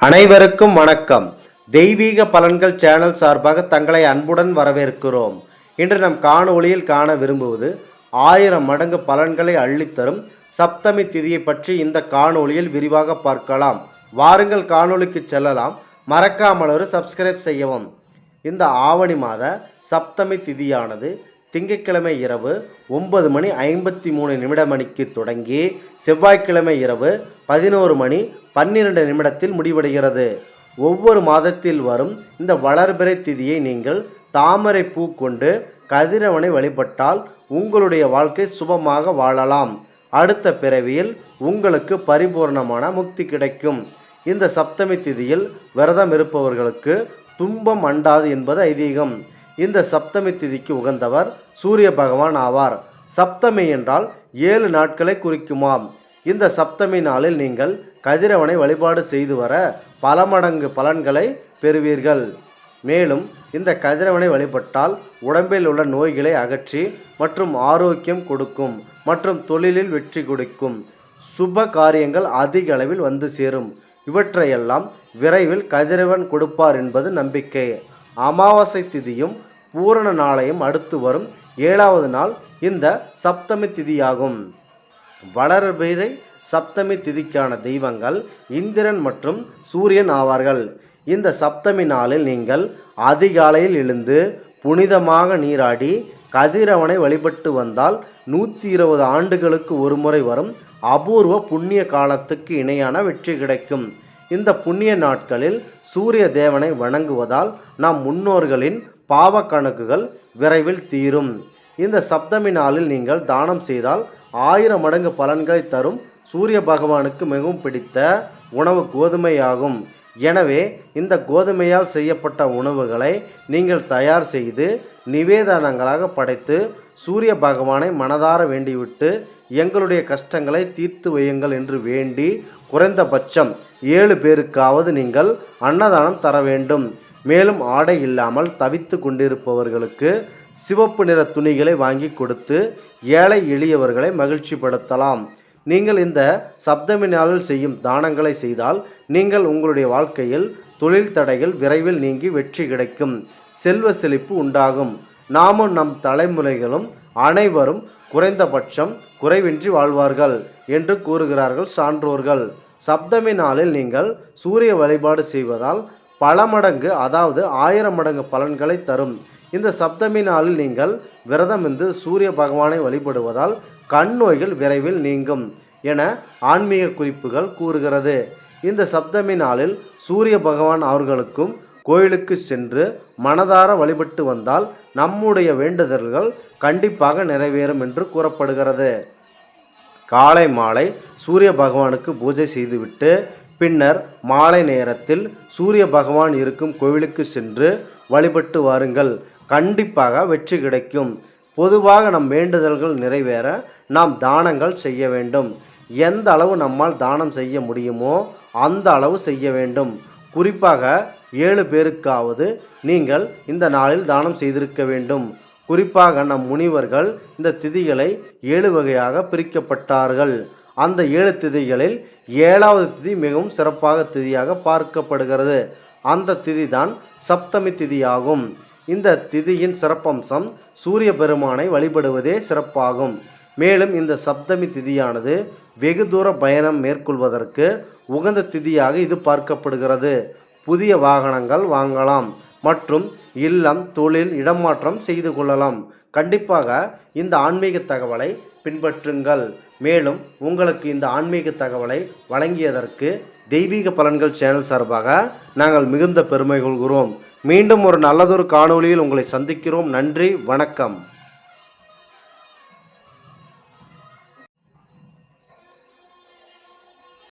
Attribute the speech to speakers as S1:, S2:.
S1: அனைவருக்கும் வணக்கம். தெய்வீக பலன்கள் சேனல் சார்பாக தங்களை அன்புடன் வரவேற்கிறோம். இன்று நம் காணொளியில் காண விரும்புவது ஆயிரம் மடங்கு பலன்களை அள்ளித்தரும் சப்தமி திதியை பற்றி இந்த காணொளியில் விரிவாக பார்க்கலாம். வாருங்கள் காணொளிக்கு செல்லலாம். மறக்காமல் ஒரு சப்ஸ்கிரைப் செய்யவும். இந்த ஆவணி மாத சப்தமி திதியானது திங்கட்கிழமை இரவு ஒன்பது மணி ஐம்பத்தி மூணு நிமிட மணிக்கு தொடங்கி செவ்வாய்க்கிழமை இரவு பதினோரு மணி பன்னிரண்டு நிமிடத்தில் முடிவடைகிறது. ஒவ்வொரு மாதத்தில் வரும் இந்த வளர்பிறை திதியை நீங்கள் தாமரை பூ கொண்டு கதிரவனை வழிபட்டால் உங்களுடைய வாழ்க்கை சுபமாக வாழலாம். அடுத்த பிறவியில் உங்களுக்கு பரிபூர்ணமான முக்தி கிடைக்கும். இந்த சப்தமி திதியில் விரதம் இருப்பவர்களுக்கு துன்பம் அண்டாது என்பது ஐதீகம். இந்த சப்தமி திதிக்கு உகந்தவர் சூரிய பகவான் ஆவார். சப்தமி என்றால் ஏழு நாட்களை குறிக்குமாம். இந்த சப்தமி நாளில் நீங்கள் கதிரவனை வழிபாடு செய்து வர பல மடங்கு பலன்களை பெறுவீர்கள். மேலும் இந்த கதிரவனை வழிபட்டால் உடம்பில் உள்ள நோய்களை அகற்றி மற்றும் ஆரோக்கியம் கொடுக்கும் மற்றும் தொழிலில் வெற்றி கொடுக்கும். சுப காரியங்கள் அதிக அளவில் வந்து சேரும். இவற்றையெல்லாம் விரைவில் கதிரவன் கொடுப்பார் என்பது நம்பிக்கை. அமாவாசை திதியும் பூரண நாளையும் அடுத்து வரும் ஏழாவது நாள் இந்த சப்தமி திதியாகும். வளர்பிறை சப்தமி திதிக்கான தெய்வங்கள் இந்திரன் மற்றும் சூரியன் ஆவார்கள். இந்த சப்தமி நாளில் நீங்கள் அதிகாலையில் எழுந்து புனிதமாக நீராடி கதிரவனை வழிபட்டு வந்தால் நூற்றி இருபது ஆண்டுகளுக்கு ஒருமுறை வரும் அபூர்வ புண்ணிய காலத்துக்கு இணையான வெற்றி கிடைக்கும். இந்த புண்ணிய நாட்களில் சூரிய தேவனை வணங்குவதால் நம் முன்னோர்களின் பாவ கணக்குகள் விரைவில் தீரும். இந்த சப்தமி நாளில் நீங்கள் தானம் செய்தால் ஆயிரம் மடங்கு பலன்களை தரும். சூரிய பகவானுக்கு மிகவும் பிடித்த உணவு கோதுமையாகும். எனவே இந்த கோதுமையால் செய்யப்பட்ட உணவுகளை நீங்கள் தயார் செய்து நிவேதனங்களாக படைத்து சூரிய பகவானை மனதார வேண்டிவிட்டு எங்களுடைய கஷ்டங்களை தீர்த்து வையுங்கள் என்று வேண்டி குறைந்தபட்சம் ஏழு பேருக்காவது நீங்கள் அன்னதானம் தர வேண்டும். மேலும் ஆடை இல்லாமல் தவித்து கொண்டிருப்பவர்களுக்கு சிவப்பு நிற துணிகளை வாங்கி கொடுத்து ஏழை எளியவர்களை மகிழ்ச்சிப்படுத்தலாம். நீங்கள் இந்த சப்தமி நாளில் செய்யும் தானங்களை செய்தால் நீங்கள் உங்களுடைய வாழ்க்கையில் தொழில் தடைகள் விரைவில் நீங்கி வெற்றி கிடைக்கும். செல்வ செழிப்பு உண்டாகும். நாமும் நம் தலைமுறைகளும் அனைவரும் குறைந்தபட்சம் குறைவின்றி வாழ்வார்கள் என்று கூறுகிறார்கள் சான்றோர்கள். சப்தமி நாளில் நீங்கள் சூரிய வழிபாடு செய்வதால் பல மடங்கு அதாவது ஆயிரம் மடங்கு பலன்களை தரும். இந்த சப்தமி நாளில் நீங்கள் விரதம் இருந்து சூரிய பகவானை வழிபடுவதால் கண் நோய்கள் விரைவில் நீங்கும் என ஆன்மீக குறிப்புகள் கூறுகிறது. இந்த சப்தமி நாளில் சூரிய பகவான் அவர்களுக்கும் கோயிலுக்கு சென்று மனதார வழிபட்டு வந்தால் நம்முடைய வேண்டுதல்கள் கண்டிப்பாக நிறைவேறும் என்று கூறப்படுகிறது. காலை மாலை சூரிய பகவானுக்கு பூஜை செய்துவிட்டு பின்னர் மாலை நேரத்தில் சூரிய பகவான் இருக்கும் கோவிலுக்கு சென்று வழிபட்டு வாருங்கள். கண்டிப்பாக வெற்றி கிடைக்கும். பொதுவாக நம் வேண்டுதல்கள் நிறைவேற நாம் தானங்கள் செய்ய வேண்டும். எந்த அளவு நம்மால் தானம் செய்ய முடியுமோ அந்த அளவு செய்ய வேண்டும். குறிப்பாக ஏழு பேருக்காவது நீங்கள் இந்த நாளில் தானம் செய்திருக்க வேண்டும். குறிப்பாக நம் முனிவர்கள் இந்த திதிகளை ஏழு வகையாக பிரிக்கப்பட்டார்கள். அந்த ஏழு திதிகளில் ஏழாவது திதி மிகவும் சிறப்பாக திதியாக பார்க்கப்படுகிறது. அந்த திதி தான் சப்தமி திதியாகும். இந்த திதியின் சிறப்பம்சம் சூரிய பெருமானை வழிபடுவதே சிறப்பாகும். மேலும் இந்த சப்தமி திதியானது வெகு தூர பயணம் மேற்கொள்வதற்கு உகந்த திதியாக இது பார்க்கப்படுகிறது. புதிய வாகனங்கள் வாங்கலாம் மற்றும் இல்லம் தொழில் இடமாற்றம் செய்து கொள்ளலாம். கண்டிப்பாக இந்த ஆன்மீக தகவலை பின்பற்றுங்கள். மேலும் உங்களுக்கு இந்த ஆன்மீக தகவலை வழங்கியதற்கு தெய்வீக பலன்கள் சேனல் சார்பாக நாங்கள் மிகுந்த பெருமை கொள்கிறோம் மீண்டும் ஒரு நல்லதொரு காணொளியில் உங்களை சந்திக்கிறோம். நன்றி வணக்கம்.